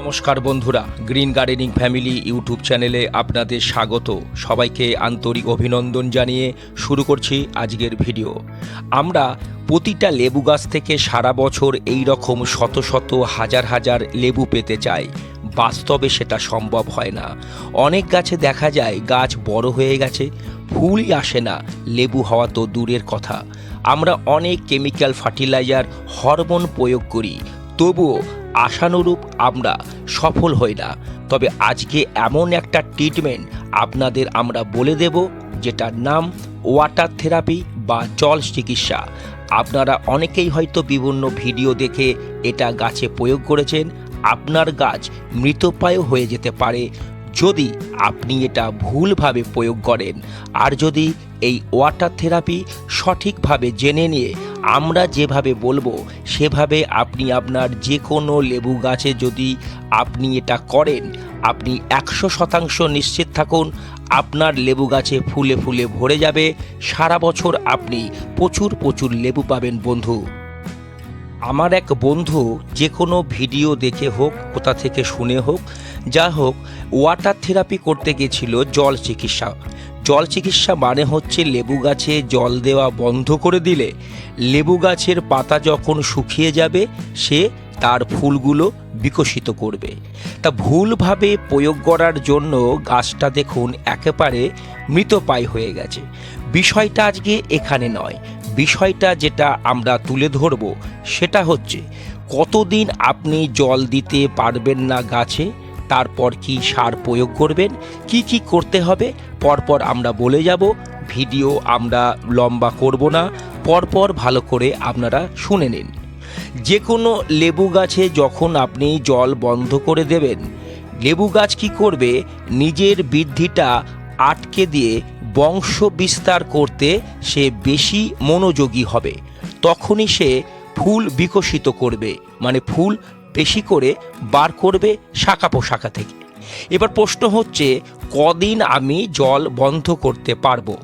নমস্কার বন্ধুরা, green gardening family YouTube চ্যানেলে আপনাদের স্বাগত। সবাইকে আন্তরিক অভিনন্দন জানিয়ে শুরু করছি আজকের ভিডিও। আমরা প্রতিটা লেবু গাছ থেকে সারা বছর এই রকম শত শত হাজার হাজার লেবু পেতে চাই। বাস্তবে সেটা সম্ভব হয় না। অনেক গাছে দেখা যায় গাছ বড় হয়ে গেছে, ফুলই আসে না, লেবু হওয়া তো দূরের কথা। আমরা অনেক কেমিক্যাল ফার্টিলাইজার, হরমোন প্রয়োগ করি। তবুও আশানুরূপ আমরা সফল হই না। তবে আজকে এমন একটা ট্রিটমেন্ট আপনাদের আমরা বলে দেব, যেটার নাম ওয়াটার থেরাপি বা জল চিকিৎসা। আপনারা অনেকেই হয়তো বিভিন্ন ভিডিও দেখে এটা গাছে প্রয়োগ করেছেন, আপনার গাছ মৃতপ্রায় হয়ে যেতে পারে। যদি আপনি এটা ভুলভাবে প্রয়োগ করেন, আর যদি এই ওয়াটার থেরাপি সঠিকভাবে জেনে নিয়ে আমরা যেভাবে বলব, সেভাবে আপনি আপনার যে কোনো লেবু গাছে যদি আপনি এটা করেন, আপনি একশো শতাংশ নিশ্চিত থাকুন, আপনার লেবু গাছে ফুলে ফুলে ভরে যাবে। সারা বছর আপনি প্রচুর প্রচুর লেবু পাবেন, বন্ধু। আমার এক বন্ধু যে কোনো ভিডিও দেখে হোক, কোথা থেকে শুনে হোক, যা হোক ওয়াটার থেরাপি করতে গেছিল জল চিকিৎসা। জল চিকিৎসা মানে হচ্ছে লেবু গাছে জল দেওয়া বন্ধ করে দিলে লেবু গাছের পাতা যখন শুকিয়ে যাবে, সে তার ফুলগুলো বিকশিত করবে। তা ভুলভাবে প্রয়োগ করার জন্য গাছটা দেখুন একেবারে মৃতপায় হয়ে গেছে। বিষয়টা আজকে এখানে নয়। বিষয়টা যেটা আমরা তুলে ধরব সেটা হচ্ছে, কতদিন আপনি জল দিতে পারবেন না গাছে? তারপর কি সার প্রয়োগ করবেন? কি কি করতে হবে? পরপর আমরা বলে যাব। ভিডিও আমরা লম্বা করব না। পরপর ভালো করে আপনারা শুনে নিন। যে কোনো লেবু গাছে যখন আপনি জল বন্ধ করে দেবেন, লেবু গাছ কি করবে? নিজের বৃদ্ধিটা আটকে দিয়ে বংশ বিস্তার করতে সে বেশি মনোযোগী হবে। তখনই সে ফুল বিকশিত করবে। মানে ফুল বেশি করে বার করবে শাখা পোশাখা থেকে। এবার প্রশ্ন হচ্ছে, কদিন আমি জল বন্ধ করতে পারব?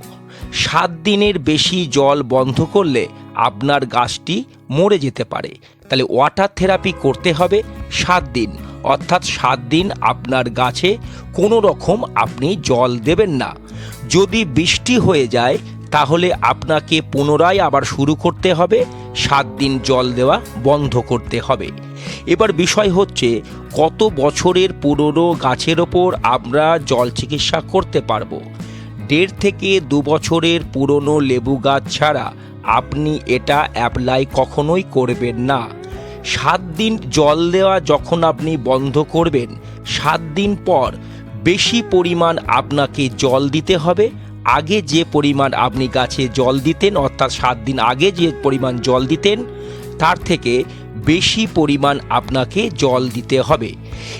সাত দিনের বেশি জল বন্ধ করলে আপনার গাছটি মরে যেতে পারে। তাহলে ওয়াটার থেরাপি করতে হবে সাত দিন। অর্থাৎ সাত দিন আপনার গাছে কোনো রকম আপনি জল দেবেন না। যদি বৃষ্টি হয়ে যায়, তাহলে আপনাকে পুনরায় আবার শুরু করতে হবে। সাত দিন জল দেওয়া বন্ধ করতে হবে। এবার বিষয় হচ্ছে, কত বছরের পুরনো গাছের ওপর আমরা জল চিকিৎসা করতে পারব? দেড় থেকে দু বছরের পুরনো লেবু গাছ ছাড়া আপনি এটা অ্যাপ্লাই কখনোই করবেন না। সাত দিন জল দেওয়া যখন আপনি বন্ধ করবেন, সাত দিন পর বেশি পরিমাণ আপনাকে জল দিতে হবে। আগে যে পরিমাণ আপনি গাছে জল দিতেন, অর্থাৎ সাত দিন আগে যে পরিমাণ জল দিতেন, তার থেকে বেশি পরিমাণ আপনাকে জল দিতে হবে।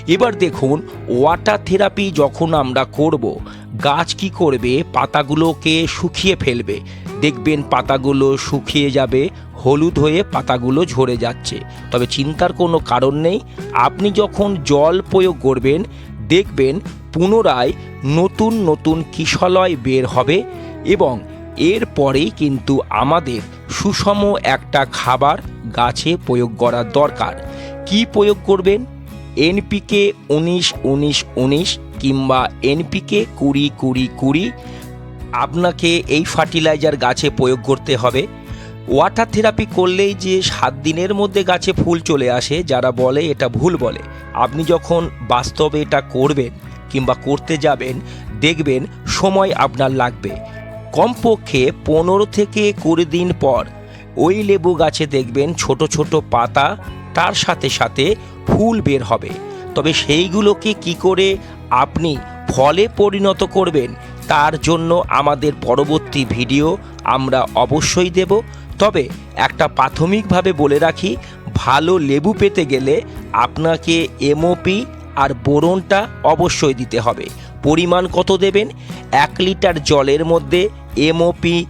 এবার দেখুন ওয়াটার থেরাপি যখন আমরা করব, গাছ কি করবে? পাতাগুলোকে শুকিয়ে ফেলবে। দেখবেন পাতাগুলো শুকিয়ে যাবে, হলুদ হয়ে পাতাগুলো ঝরে যাচ্ছে। তবে চিন্তার কোনো কারণ নেই, আপনি যখন জল প্রয়োগ করবেন, দেখবেন পুনরায় নতুন নতুন কিশলয় বের হবে এবং এরপরেই কিন্তু আমাদের সুষম একটা খাবার গাছে প্রয়োগ করা দরকার। কি প্রয়োগ করবেন? এনপিকে উনিশ উনিশ উনিশ কিংবা এনপিকে কুড়ি কুড়ি কুড়ি। আপনাকে এই ফার্টিলাইজার গাছে প্রয়োগ করতে হবে। ওয়াটার থেরাপি করলেই যে সাত দিনের মধ্যে গাছে ফুল চলে আসে, যারা বলে এটা ভুল বলে। আপনি যখন বাস্তবে এটা করবেন কিংবা করতে যাবেন, দেখবেন সময় আপনার লাগবে। কমপক্ষে পনেরো থেকে কুড়ি দিন পর ওই লেবু গাছে দেখবেন ছোট ছোট পাতা, তার সাথে সাথে ফুল বের হবে। তবে সেইগুলোকে কি করে আপনি ফলে পরিণত করবেন, তার জন্য আমাদের পরবর্তী ভিডিও আমরা অবশ্যই দেব। তবে একটা প্রাথমিকভাবে বলে রাখি, ভালো লেবু পেতে গেলে আপনাকে এমওপি আর বোরনটা অবশ্যই দিতে হবে। পরিমাণ কত দেবেন? এক লিটার জলের মধ্যে এমওপি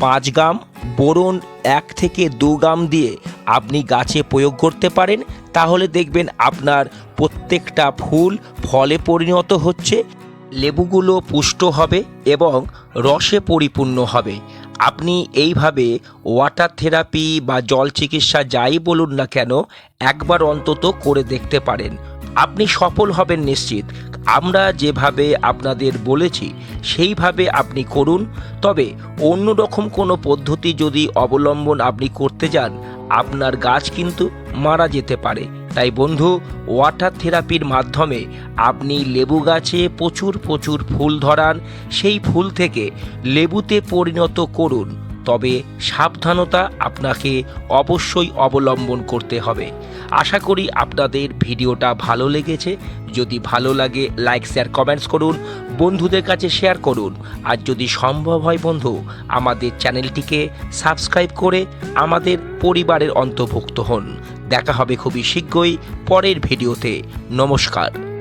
পাঁচ গ্রাম, বোরন এক থেকে দু গ্রাম দিয়ে আপনি গাছে প্রয়োগ করতে পারেন। তাহলে দেখবেন আপনার প্রত্যেকটা ফুল ফলে পরিণত হচ্ছে, লেবুগুলো পুষ্ট হবে এবং রসে পরিপূর্ণ হবে। আপনি এইভাবে ওয়াটার থেরাপি বা জল চিকিৎসা যাই বলুন না কেন, একবার অন্তত করে দেখতে পারেন। আপনি সফল হবেন নিশ্চিত। আমরা যেভাবে আপনাদের বলেছি, সেইভাবে আপনি করুন। তবে অন্য রকম কোনো পদ্ধতি যদি অবলম্বন আপনি করতে যান, আপনার গাছ কিন্তু মারা যেতে পারে। তাই বন্ধু, ওয়াটার থেরাপির মাধ্যমে আপনি লেবু গাছে প্রচুর প্রচুর ফুল ধরান, সেই ফুল থেকে লেবুতে পরিণত করুন। তবে সাবধানতা আপনাকে অবশ্যই অবলম্বন করতে হবে। আশা করি আপনাদের ভিডিওটা ভালো লেগেছে। যদি ভালো লাগে লাইক শেয়ার কমেন্টস করুন, বন্ধুদের কাছে শেয়ার করুন। আর যদি সম্ভব হয় বন্ধু, আমাদের চ্যানেলটিকে সাবস্ক্রাইব করে আমাদের পরিবারের অন্তর্ভুক্ত হন। দেখা হবে খুবই শীঘ্রই পরের ভিডিওতে। নমস্কার।